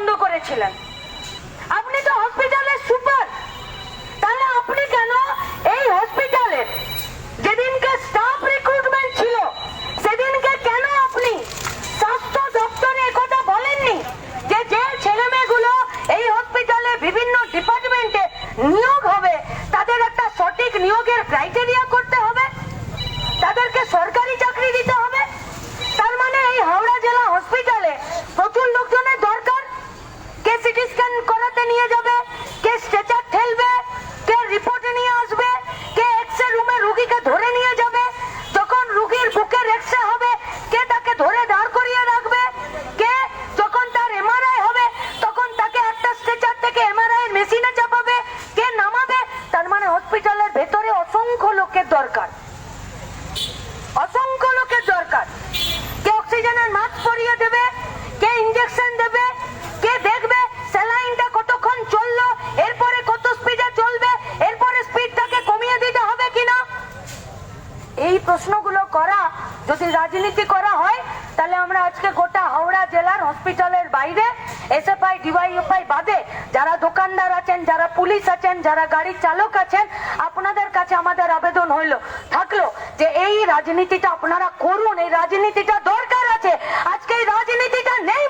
বন্ধ করেছিলেন। আপনি তো হসপিটালের সুপার তাহলে আপনি কেন এই হসপিটালের যেদিনকে স্টাফ রিক্রুটমেন্ট ছিল, সেদিনকে কেন আপনি স্বাস্থ্য দপ্তরে কথা বলেননি? যে যে ছেলে মেয়েগুলো এই হসপিটালে বিভিন্ন ডিপার্টমেন্টে নিয়োগ হবে, তাদের একটা সঠিক নিয়োগের ক্রাইটেরিয়া করতে হবে, তাদেরকে সরকারি চাকরি দিতে হবে তার মানে এই হাওড়া জেলা হসপিটালে প্রচুর লোকজনের দরকার কে সিটি স্ক্যান করাতে নিয়ে যাবে কে স্ট্রেচার ঠেলবে কে রিপোর্টে নিয়ে আসবে কে এক্সরে রুমে রুগীকে ধরে নিয়ে যাবে যখন রুগীর বুকের এক্সরে হবে কে তাকে ধরে দাঁড় করিয়ে রাখবে কে যখন তার এমআরআই হবে তখন তাকে একটা স্ট্রেচার থেকে এমআরআই এর মেশিনে চাপাবে কে নামাবে তার মানে হসপিটালের ভেতরে অসংখ্য লোকের দরকার অসংখ্য লোকের দরকার কে অক্সিজেনের মাস্ক পরিয়ে দেবে কে ইঞ্জেকশন দেবে কে দেখবে স্যালাইনটা কতক্ষণ চলল এরপরে কত স্পিডে চলবে এরপরে স্পিডটাকে কমিয়ে দিতে হবে কিনা এই প্রশ্নগুলো করা, যদি রাজনীতি করা হয়, তাহলে আমরা আজকে গোটা হাওড়া জেলার হসপিটালের বাইরে, এসএফআই, ডিওয়াইএফআই বাদে যারা দোকানদার আছেন, যারা পুলিশ আছেন, যারা গাড়ির চালক আছেন, আপনাদের কাছে আমাদের আবেদন হইল, থাকল যে এই রাজনীতিটা আপনারা করুন, এই রাজনীতিটা দরকার আছে, আজকে এই রাজনীতিটা নেই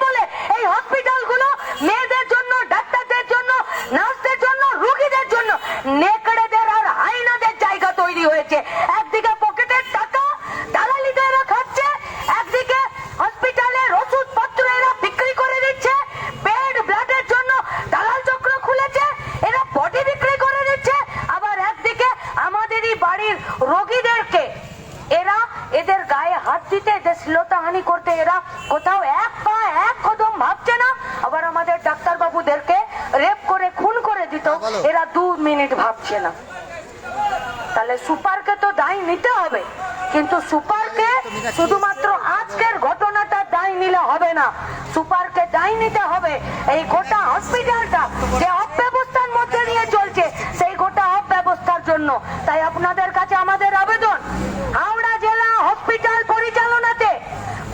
শ্লীলতাহানি করতে এরা কোথাও এক পা এক কদম ভাবছে না। আবার আমাদের ডাক্তার বাবুদেরকে রেপ করে খুন করে দিত। এরা দু মিনিট ভাবছে না। তাহলে সুপারকে তো দায় নিতে হবে। কিন্তু সুপারকে শুধুমাত্র আজকের ঘটনাটা দায় নিলে হবে না। সুপারকে দায় নিতে হবে। এই গোটা হসপিটালটা যে অব্যবস্থার মধ্যে নিয়ে চলছে সেই গোটা অব্যবস্থার জন্য। তাই আপনাদের কাছে আমাদের আবেদন হাওড়া জেলা হসপিটাল পরিচালনাতে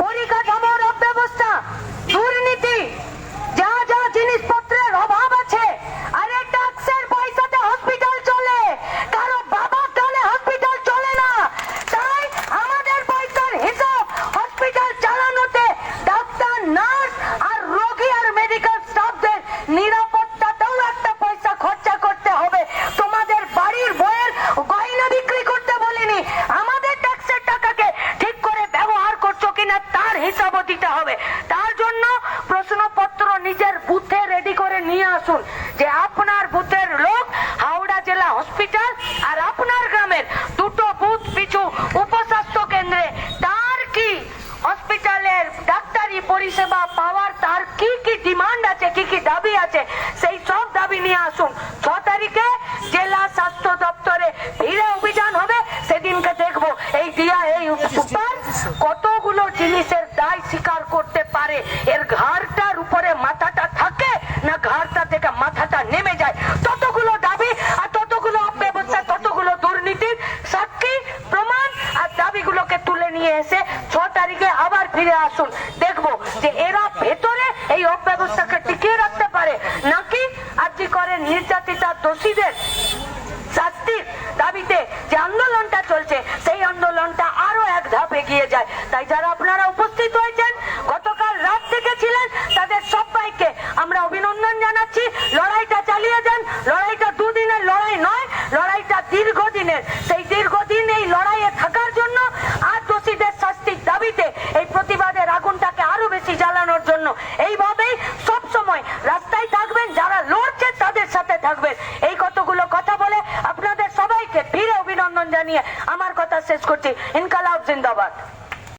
পরিকাঠামোর অব্যবস্থা দুর্নীতি যা যা জিনিসপত্রের অভাব আছে আরে ট্যাক্সের পয়সাতে হসপিটাল চলে কারও বাবার টানে হসপিটাল চলে না তাই আমাদের পয়সার হিসাব হসপিটাল চালানোতে ডাক্তার নার্স আর রোগী আর মেডিকেল স্টাফদের নিরাপত্তাতেও একটা পয়সা খরচা করতে হবে তোমাদের বাড়ির বইয়ের গয়না বিক্রি করতে বলিনি আমাদের ট্যাক্সের টাকাকে ঠিক করে ব্যবহার করছ কিনা তার হিসাবও দিতে হবে তার জন্য প্রশ্নপত্র নিজের বুথে রেডি করে নিয়ে আসুন যে আপনার বুথের লোক হাওড়া জেলা হসপিটাল আর আপনার গ্রামের দুটো বুথ পিছু উপস্বাস্থ্য কেন্দ্রে। তার কি? হসপিটালের ডাক্তারি পরিষেবা পাওয়ার তার কি কি ডিমান্ড আছে, কি কি দাবি আছে? সেই সব দাবি নিয়ে আসুন। ছ তারিখে জেলা স্বাস্থ্য দপ্তরে ভিড়ে অভিযান হবে সেদিনকে দেখব এই দিয়া এই সুপার কতগুলো জিনিসের দায় স্বীকার করতে পারে, এর ঘাড়টার উপরে মাথাটা থাকে না ঘাড়টা থেকে মাথাটা নেমে যায়। ততগুলো দাবি আর ততগুলো অব্যবস্থা, ততগুলো দুর্নীতির সাক্ষী প্রমাণ আর দাবিগুলোকে তুলে নিয়ে এসে ছ তারিখে আবার ফিরে আসুন। দেখব যে এরা ভেতরে এই অব্যবস্থাকে টিকিয়ে রাখতে পারে নাকি আজকে করে নির্যাতিতা দোষীদের শাস্তির দাবিতে যে আন্দোলনটা চলছে, সেই আন্দোলনটা আরও এক ধাপ এগিয়ে যায়। তাই যারা আপনারা উপস্থিত হয়েছেন গতকাল রাত থেকে ছিলেন তাদের সবাইকে আমরা জানাচ্ছি লড়াইটা চালিয়ে যান। লড়াইটা দুদিনের লড়াই নয়, লড়াইটা দীর্ঘদিনের। সেই দীর্ঘদিন এই লড়াইয়ে থাকার জন্য আর দোষীদের শাস্তির দাবিতে এই প্রতিবাদের আগুনটাকে আরও বেশি জ্বালানোর জন্য এইভাবেই সব সময় রাস্তায় থাকবেন, যারা লড়ছে তাদের সাথে থাকবেন। এই কতগুলো কথা বলে আপনাদের সবাইকে ফিরে অভিনন্দন জানিয়ে আমার কথা শেষ করছি। ইনকালাব জিন্দাবাদ।